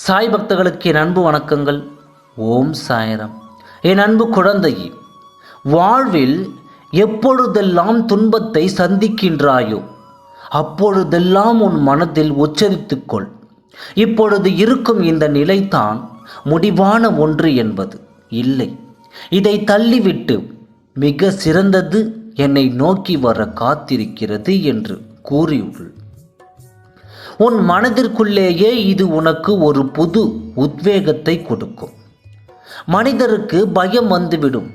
சாய் பக்தர்களுக்கு என் அன்பு வணக்கங்கள். ஓம் சாயரம். என் அன்பு குழந்தையே வாழ்வில் எப்பொழுதெல்லாம் துன்பத்தை சந்திக்கின்றாயோ அப்பொழுதெல்லாம் உன் மனதில் உச்சரித்துக்கொள் இப்பொழுது இருக்கும் இந்த நிலைதான் முடிவான ஒன்று என்பது. இல்லை இதை தள்ளிவிட்டு மிக சிறந்தது என்னை நோக்கி வர காத்திருக்கிறது என்று கூறியுள். உன் மனதிற்குள்ளேயே இது உனக்கு ஒரு புது உத்வேகத்தை கொடுக்கும். மனிதருக்கு பயம் வந்துவிடும்.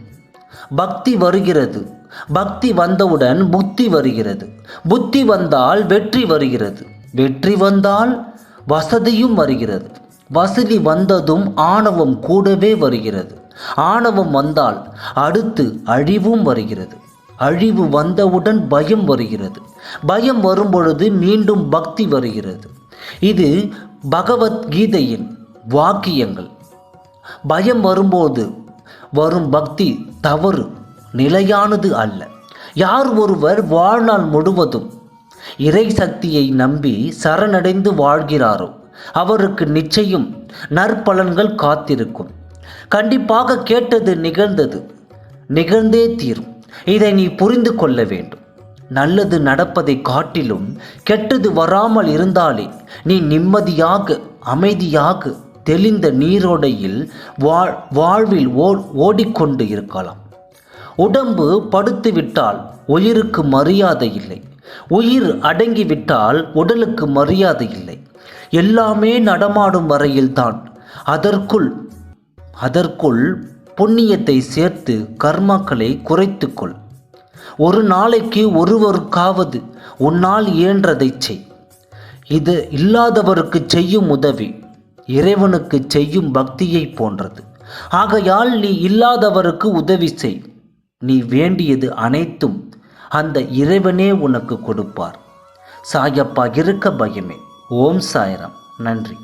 பக்தி வருகிறது. பக்தி வந்தவுடன் புத்தி வருகிறது. புத்தி வந்தால் வெற்றி வருகிறது. வெற்றி வந்தால் வசதியும் வருகிறது. வசதி வந்ததும் ஆணவம் கூடவே வருகிறது. ஆணவம் வந்தால் அடுத்து அழிவும் வருகிறது. அழிவு வந்தவுடன் பயம் வருகிறது. பயம் வரும்பொழுது மீண்டும் பக்தி வருகிறது. இது பகவத்கீதையின் வாக்கியங்கள். பயம் வரும்போது வரும் பக்தி தவறு நிலையானது அல்ல. யார் ஒருவர் வாழ்நாள் முழுவதும் இறை சக்தியை நம்பி சரணடைந்து வாழ்கிறாரோ அவருக்கு நிச்சயம் நற்பலன்கள் காத்திருக்கும். கண்டிப்பாக கேட்டது நிகழ்ந்தது நிகழ்ந்தே தீரும். இதை நீ புரிந்து கொள்ள வேண்டும். நல்லது நடப்பதை காட்டிலும் கெட்டது வராமல் இருந்தாலே நீ நிம்மதியாக அமைதியாக தெளிந்த நீரோடையில் வாழ் வாழ்வில் ஓ ஓடிக்கொண்டு இருக்கலாம். உடம்பு படுத்துவிட்டால் உயிருக்கு மரியாதை இல்லை. உயிர் அடங்கிவிட்டால் உடலுக்கு மரியாதை இல்லை. எல்லாமே நடமாடும் வரையில்தான். அதற்குள் அதற்குள் புண்ணியத்தை சேர்த்து கர்மாக்களை குறைத்துக்கொள். ஒரு நாளைக்கு ஒருவருக்காவது உன்னால் இயன்றதை செய். இது இல்லாதவருக்கு செய்யும் உதவி இறைவனுக்கு செய்யும் பக்தியை போன்றது. ஆகையால் நீ இல்லாதவருக்கு உதவி செய். நீ வேண்டியது அனைத்தும் அந்த இறைவனே உனக்கு கொடுப்பார். சாயப்பா இருக்க பயமே. ஓம் சாயரம். நன்றி.